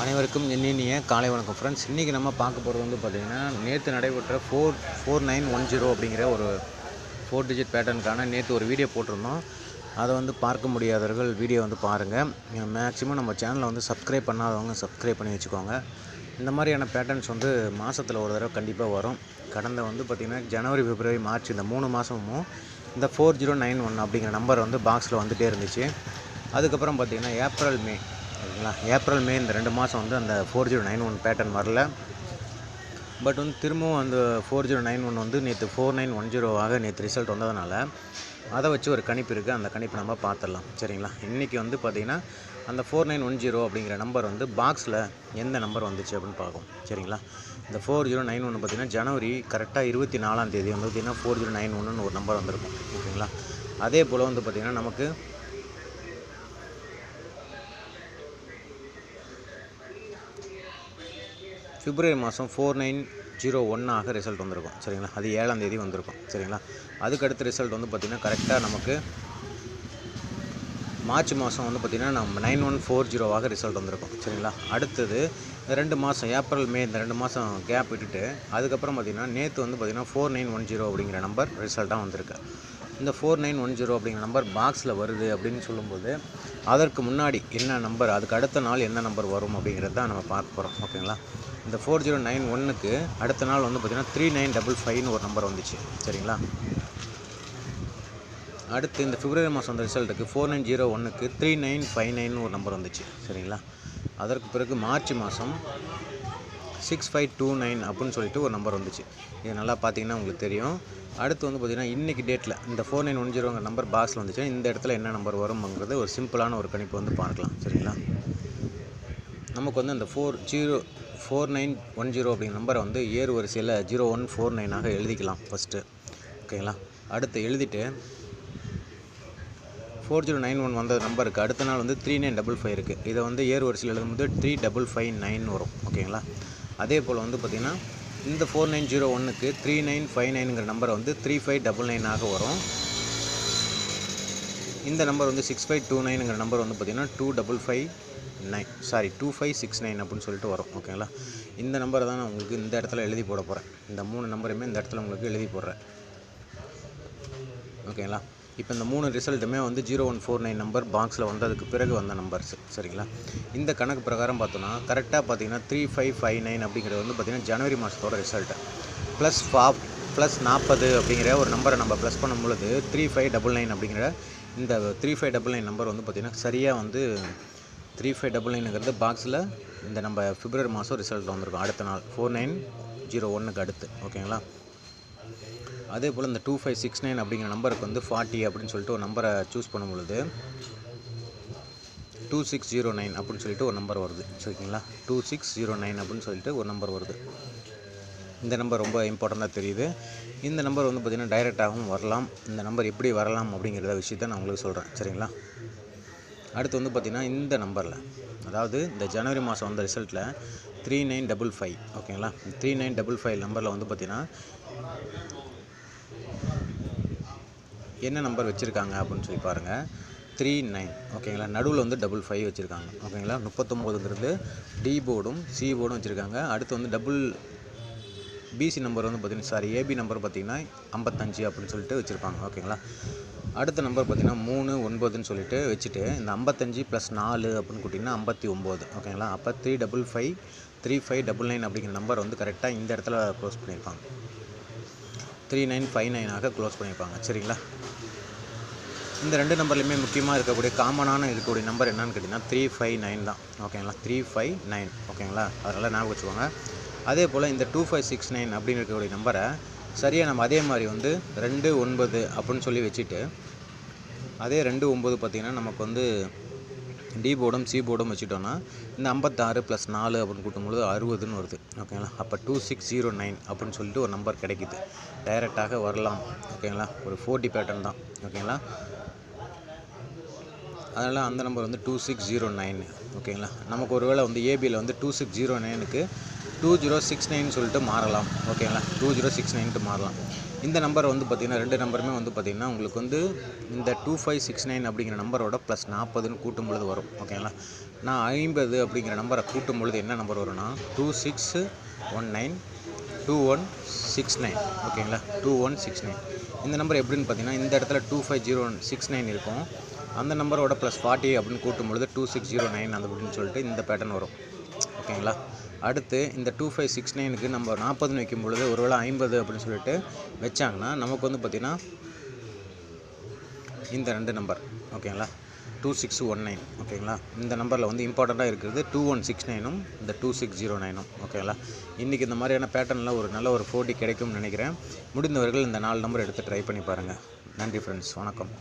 அனைவருக்கும் இனிய காலை வணக்கம். ஃப்ரெண்ட்ஸ் இன்றைக்கி நம்ம பார்க்க போகிறது வந்து பார்த்திங்கன்னா நேற்று நடைபெற்ற four four nine one zero அப்படிங்கிற ஒரு ஃபோர் டிஜிட் பேட்டர்னுக்கான நேற்று ஒரு வீடியோ போட்டிருந்தோம். அதை வந்து பார்க்க முடியாதவர்கள் வீடியோ வந்து பாருங்கள் மேக்ஸிமம் நம்ம சேனலை வந்து சப்ஸ்கிரைப் பண்ணாதவங்க சப்ஸ்கிரைப் பண்ணி வச்சுக்கோங்க. இந்த மாதிரியான பேட்டர்ன்ஸ் வந்து மாதத்தில் ஒரு தடவை கண்டிப்பாக வரும். கடந்த வந்து பார்த்திங்கன்னா ஜனவரி பிப்ரவரி மார்ச் இந்த மூணு மாதமும் இந்த ஃபோர் ஜீரோ நைன் ஒன் அப்படிங்கிற நம்பர் வந்து பாக்ஸில் வந்துகிட்டே இருந்துச்சு. அதுக்கப்புறம் பார்த்திங்கன்னா ஏப்ரல் மே ஓகேங்களா ஏப்ரல் மே இந்த ரெண்டு மாதம் வந்து அந்த four zero nine one pattern வரல. பட் வந்து திரும்பவும் அந்த ஃபோர் ஜீரோ நைன் ஒன் வந்து நேற்று ஃபோர் நைன் ஒன் ஜீரோவாக நேற்று ரிசல்ட் வந்ததுனால அதை வச்சு ஒரு கணிப்பு இருக்குது அந்த கணிப்பு நம்ம பார்த்துடலாம் சரிங்களா? இன்றைக்கி வந்து பார்த்திங்கன்னா அந்த ஃபோர் நைன் ஒன் ஜீரோ அப்படிங்கிற நம்பர் வந்து பாக்ஸில் எந்த நம்பர் வந்துச்சு அப்படின்னு பார்க்கும் சரிங்களா? இந்த ஃபோர் ஜீரோ நைன் ஒன்று பார்த்திங்கன்னா ஜனவரி கரெக்டாக இருபத்தி நாலாம் தேதி வந்து பார்த்திங்கன்னா ஃபோர் ஜீரோ நைன் ஒன்றுன்னு ஒரு நம்பர் வந்திருக்கும். ஓகேங்களா அதே போல் வந்து பார்த்திங்கன்னா நமக்கு பிப்ரவரி மாதம் ஃபோர் நைன் ஜீரோ ஒன்னாக ரிசல்ட் வந்திருக்கும். சரிங்களா? அது ஏழாம் தேதி வந்திருக்கும். சரிங்களா? அதுக்கடுத்து ரிசல்ட் வந்து பார்த்திங்கன்னா கரெக்டாக நமக்கு மார்ச் மாதம் வந்து பார்த்திங்கன்னா நம்ம நைன் ஒன் ஃபோர் ஜீரோவாக ரிசல்ட் வந்திருக்கும். சரிங்களா? அடுத்தது இந்த ரெண்டு மாதம் ஏப்ரல் மே இந்த ரெண்டு மாதம் கேப் விட்டுட்டு அதுக்கப்புறம் பார்த்திங்கன்னா நேற்று வந்து பார்த்திங்கன்னா ஃபோர் நைன் ஒன் ஜீரோ அப்படிங்கிற நம்பர் ரிசல்ட்டாக வந்திருக்கு. இந்த ஃபோர் நைன் ஒன் ஜீரோ அப்படிங்கிற நம்பர் பாக்ஸில் வருது அப்படின்னு சொல்லும்போது அதற்கு முன்னாடி என்ன நம்பர் அதுக்கு அடுத்த நாள் என்ன நம்பர் வரும் அப்படிங்கிறது தான் நம்ம பார்க்க போகிறோம் ஓகேங்களா? இந்த ஃபோர் ஜீரோ நைன் ஒன்றுக்கு அடுத்த நாள் வந்து பார்த்திங்கன்னா த்ரீ நைன் டபுள் ஃபைவ்னு ஒரு நம்பர் வந்துச்சு. சரிங்களா? அடுத்து இந்த பிப்ரவரி மாதம் வந்த ரிசல்ட்டுக்கு ஃபோர் நைன் ஜீரோ ஒன்றுக்கு த்ரீ நைன் ஃபைவ் நைன் ஒரு நம்பர் வந்துச்சு. சரிங்களா? அதற்கு பிறகு மார்ச் மாதம் சிக்ஸ் ஃபைவ் டூ நைன் அப்படின்னு சொல்லிட்டு ஒரு நம்பர் வந்துச்சு. இது நல்லா பார்த்தீங்கன்னா உங்களுக்கு தெரியும். அடுத்து வந்து பார்த்திங்கன்னா இன்றைக்கி டேட்டில் இந்த ஃபோர் நைன் ஒன் ஜீரோங்கிற நம்பர் பாக்ஸில் வந்துச்சு இந்த இடத்துல என்ன நம்பர் வரும்ங்கிறது ஒரு சிம்பிளான ஒரு கணிப்பு வந்து பார்க்கலாம். சரிங்களா? நமக்கு வந்து அந்த four zero four nine one zero அப்படிங்கிற நம்பரை வந்து ஏறு வரிசையில் ஜீரோ ஒன் ஃபோர் நைனாக எழுதிக்கலாம் ஃபஸ்ட்டு ஓகேங்களா அடுத்து எழுதிட்டு ஃபோர் ஜீரோ நைன் ஒன் வந்த நம்பருக்கு அடுத்த நாள் வந்து த்ரீ நைன் டபுள் ஃபைவ் இருக்குது இதை வந்து ஏறு வரிசையில் எழுதும்போது த்ரீ டபுள் ஃபைவ் நைன் வரும். ஓகேங்களா அதே போல் வந்து பார்த்திங்கன்னா இந்த ஃபோர் நைன் ஜீரோ ஒன்றுக்கு த்ரீ நைன் ஃபைவ் நைனுங்கிற நம்பரை வந்து த்ரீ ஃபைவ் டபுள் நைனாக வரும். இந்த நம்பர் வந்து சிக்ஸ் ஃபைவ் டூ நைனுங்கிற நம்பர் வந்து பார்த்திங்கன்னா two double five nine sorry two five six nine அப்படின்னு சொல்லிட்டு வரும் ஓகேங்களா இந்த நம்பரை தான் நான் உங்களுக்கு இந்த இடத்துல எழுதி போட போகிறேன் இந்த மூணு நம்பருமே இந்த இடத்துல உங்களுக்கு எழுதி போடுறேன். ஓகேங்களா இப்போ இந்த மூணு ரிசல்ட்டுமே வந்து zero one four nine number பாக்ஸில் வந்ததுக்கு பிறகு வந்த நம்பர்ஸ் சரிங்களா? இந்த கணக்கு பிரகாரம் பார்த்தோன்னா கரெக்டாக பார்த்தீங்கன்னா த்ரீ ஃபைவ் ஃபைவ் நைன் அப்படிங்கிறது வந்து பார்த்திங்கன்னா ஜனவரி மாதத்தோட ரிசல்ட்டு ப்ளஸ் ஃபா ப்ளஸ் நாற்பது அப்படிங்கிற ஒரு நம்பரை நம்ம ப்ளஸ் பண்ணும் பொழுது த்ரீ ஃபைவ் டபுள் நைன் அப்படிங்கிற இந்த three five double nine number வந்து பார்த்திங்கன்னா சரியாக வந்து த்ரீ ஃபைவ் டபுள் நைனுங்கிறது பாக்ஸில் இந்த நம்ம பிப்ரவரி மாதம் ரிசல்ட் வந்திருக்கும். அடுத்த நாள் ஃபோர் நைன் ஜீரோ ஒன்றுக்கு அடுத்து. ஓகேங்களா? அதே போல் இந்த டூ ஃபைவ் சிக்ஸ் நைன் அப்படிங்கிற நம்பருக்கு வந்து ஃபார்ட்டி அப்படின்னு சொல்லிட்டு ஒரு நம்பரை சூஸ் பண்ணும் பொழுது டூ சிக்ஸ் ஜீரோ நைன் அப்படின்னு சொல்லிட்டு ஒரு நம்பர் வருது. சரிங்களா? டூ சிக்ஸ் ஜீரோ நைன் அப்படின்னு சொல்லிட்டு ஒரு நம்பர் வருது. இந்த நம்பர் ரொம்ப இம்பார்ட்டண்ட்டாக தெரியுது. இந்த நம்பர் வந்து பார்த்திங்கன்னா டைரெக்டாகவும் வரலாம். இந்த நம்பர் எப்படி வரலாம் அப்படிங்கிறத விஷயத்த நான் உங்களுக்கு சொல்கிறேன் சரிங்களா? அடுத்து வந்து பார்த்திங்கன்னா இந்த நம்பரில் அதாவது இந்த ஜனவரி மாதம் வந்த ரிசல்ட்டில் த்ரீ நைன் டபுள் ஃபைவ் ஓகேங்களா? த்ரீ நைன் டபுள் ஃபைவ் நம்பரில் வந்து பார்த்திங்கன்னா என்ன நம்பர் வச்சுருக்காங்க அப்படின்னு சொல்லி பாருங்கள் த்ரீ நைன் ஓகேங்களா? நடுவில் வந்து டபுள் ஃபைவ் வச்சுருக்காங்க ஓகேங்களா? முப்பத்தொம்போதுங்கிறது டி போர்டும் சி போர்டும் வச்சுருக்காங்க. அடுத்து வந்து டபுள் பிசி நம்பர் வந்து பார்த்திங்கன்னா சாரி ஏபி நம்பர் பார்த்திங்கன்னா ஐம்பத்தஞ்சு அப்படின்னு சொல்லிட்டு வச்சுருப்பாங்க ஓகேங்களா? அடுத்த நம்பர் பார்த்திங்கன்னா மூணு ஒன்பதுன்னு சொல்லிட்டு வச்சுட்டு இந்த ஐம்பத்தஞ்சு ப்ளஸ் நாலு அப்படின்னு கூட்டிங்கன்னா ஐம்பத்தி ஒம்பது. ஓகேங்களா அப்போ three double five three five double nine அப்படிங்கிற நம்பர் வந்து கரெக்டாக இந்த இடத்துல க்ளோஸ் பண்ணியிருப்பாங்க. த்ரீ நைன் ஃபைவ் நைனாக க்ளோஸ் பண்ணியிருப்பாங்க. சரிங்களா? இந்த ரெண்டு நம்பர்லையுமே முக்கியமாக இருக்கக்கூடிய காமனான இருக்கக்கூடிய நம்பர் என்னன்னு கேட்டிங்கன்னா த்ரீ ஃபைவ் நைன் தான். ஓகேங்களா த்ரீ ஃபைவ் நைன் ஓகேங்களா அதனால் ஞாபகம் வச்சுக்கோங்க. அதே போல் இந்த டூ ஃபைவ் சிக்ஸ் நைன் அப்படின்னு இருக்கக்கூடிய நம்பரை சரியாக நம்ம அதே மாதிரி வந்து ரெண்டு ஒன்பது அப்படின்னு சொல்லி வச்சுட்டு அதே ரெண்டு ஒம்பது பார்த்திங்கன்னா நமக்கு வந்து டி போர்டும் சி போர்டும் வச்சுட்டோன்னா இந்த ஐம்பத்தாறு ப்ளஸ் நாலு அப்படின்னு கூட்டும்பொழுது அறுபதுன்னு வருது. ஓகேங்களா அப்போ டூ சிக்ஸ் ஜீரோ நைன் அப்படின்னு சொல்லிட்டு ஒரு நம்பர் கிடைக்குது. டைரெக்டாக வரலாம். ஓகேங்களா ஒரு ஃபோர்டி பேட்டர்ன் தான். ஓகேங்களா அதனால் அந்த நம்பர் வந்து டூ சிக்ஸ் ஜீரோ நைன் ஓகேங்களா நமக்கு ஒரு வேளை வந்து ஏபியில் வந்து டூ சிக்ஸ் ஜீரோ நைனுக்கு டூ ஜீரோ சிக்ஸ் நைன் சொல்லிட்டு மாறலாம். ஓகேங்களா டூ ஜீரோ சிக்ஸ் நைன்ட்டு மாறலாம். இந்த நம்பர் வந்து பார்த்திங்கன்னா ரெண்டு நம்பருமே வந்து பார்த்திங்கன்னா உங்களுக்கு வந்து இந்த டூ ஃபைவ் சிக்ஸ் நைன் அப்படிங்கிற நம்பரோட ப்ளஸ் நாற்பதுன்னு கூட்டும் பொழுது வரும். ஓகேங்களா நான் ஐம்பது அப்படிங்கிற நம்பரை கூட்டும் பொழுது என்ன நம்பர் வரும்னா two six one nine two one six nine ஓகேங்களா டூ ஒன் சிக்ஸ் நைன் இந்த நம்பர் எப்படின்னு பார்த்தீங்கன்னா இந்த இடத்துல two five zero one six nine இருக்கும். அந்த நம்பரோட ப்ளஸ் ஃபார்ட்டி அப்படின்னு கூட்டும் பொழுது டூ சிக்ஸ் ஜீரோ நைன் அந்த அப்படின்னு சொல்லிட்டு இந்த பேட்டர்ன் வரும். ஓகேங்களா அடுத்து இந்த டூ ஃபைவ் சிக்ஸ் நைனுக்கு நம்ம நாற்பதுன்னு வைக்கும் பொழுது ஒருவேளை ஐம்பது அப்படின்னு சொல்லிட்டு வச்சாங்கன்னா நமக்கு வந்து பார்த்திங்கன்னா இந்த ரெண்டு நம்பர் ஓகேங்களா? டூ சிக்ஸ் ஒன் நைன் ஓகேங்களா? இந்த நம்பரில் வந்து இம்பார்ட்டண்ட்டாக இருக்கிறது டூ ஒன் சிக்ஸ் நைனும் இந்த டூ சிக்ஸ் ஜீரோ நைனும் ஓகேங்களா? இன்றைக்கி இந்த மாதிரியான பேட்டர்னில் ஒரு நல்ல ஒரு போட்டி கிடைக்கும்னு நினைக்கிறேன். முடிந்தவர்கள் இந்த நாலு நம்பர் எடுத்து ட்ரை பண்ணி பாருங்கள் நன்றி ஃப்ரெண்ட்ஸ் வணக்கம்.